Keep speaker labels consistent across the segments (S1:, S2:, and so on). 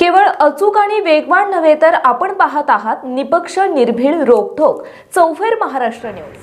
S1: केवळ अचूक आणि वेगवान नव्हे तर आपण पाहत आहात निपक्ष निर्भीड रोखोक चौफेर महाराष्ट्र न्यूज.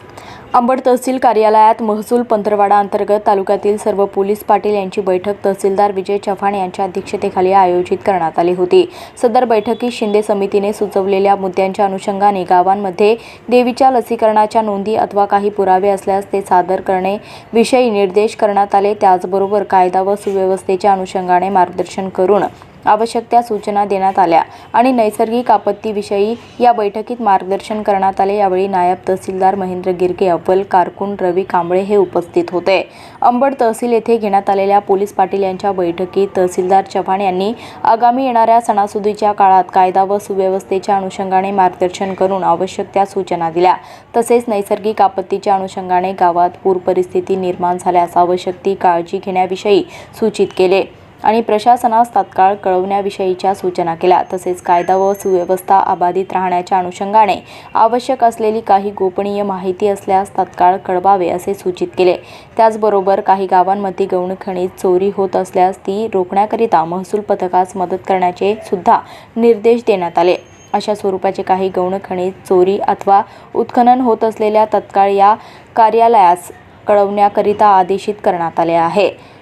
S2: अंबड तहसील कार्यालयात महसूल पंधरवाडा अंतर्गत तालुक्यातील सर्व पोलीस पाटील यांची बैठक तहसीलदार विजय चव्हाण यांच्या अध्यक्षतेखाली आयोजित करण्यात आली होती. सदर बैठकीत शिंदे समितीने सुचवलेल्या मुद्द्यांच्या अनुषंगाने गावांमध्ये देवीच्या लसीकरणाच्या नोंदी अथवा काही पुरावे असल्यास ते सादर करणे विषयी निर्देश करण्यात आले. त्याचबरोबर कायदा व सुव्यवस्थेच्या अनुषंगाने मार्गदर्शन करून आवश्यक त्या सूचना देण्यात आल्या आणि नैसर्गिक आपत्तीविषयी या बैठकीत मार्गदर्शन करण्यात आले. यावेळी नायब तहसीलदार महेंद्र गिरगे अव्वल कारकून रवी कांबळे हे उपस्थित होते. अंबड तहसील येथे घेण्यात आलेल्या पोलीस पाटील यांच्या बैठकीत तहसीलदार चव्हाण यांनी आगामी येणाऱ्या सणासुदीच्या काळात कायदा व सुव्यवस्थेच्या अनुषंगाने मार्गदर्शन करून आवश्यक त्या सूचना दिल्या. तसेच नैसर्गिक आपत्तीच्या अनुषंगाने गावात पूर परिस्थिती निर्माण झाल्यास आवश्यक ती काळजी घेण्याविषयी सूचित केले. आणि प्रशासनास तात्काळ कळवण्याविषयीच्या सूचना केल्या. तसेच कायदा व सुव्यवस्था अबाधित राहण्याच्या अनुषंगाने आवश्यक असलेली काही गोपनीय माहिती असल्यास तात्काळ कळवावे असे सूचित केले. त्याचबरोबर काही गावांमध्ये गौण खनिज चोरी होत असल्यास ती रोखण्याकरिता महसूल पथकास मदत करण्याचे सुद्धा निर्देश देण्यात आले. अशा स्वरूपाचे काही गौण खनिज चोरी अथवा उत्खनन होत असलेल्या तत्काळ या कार्यालयास कळवण्याकरिता आदेशित करण्यात आले आहे.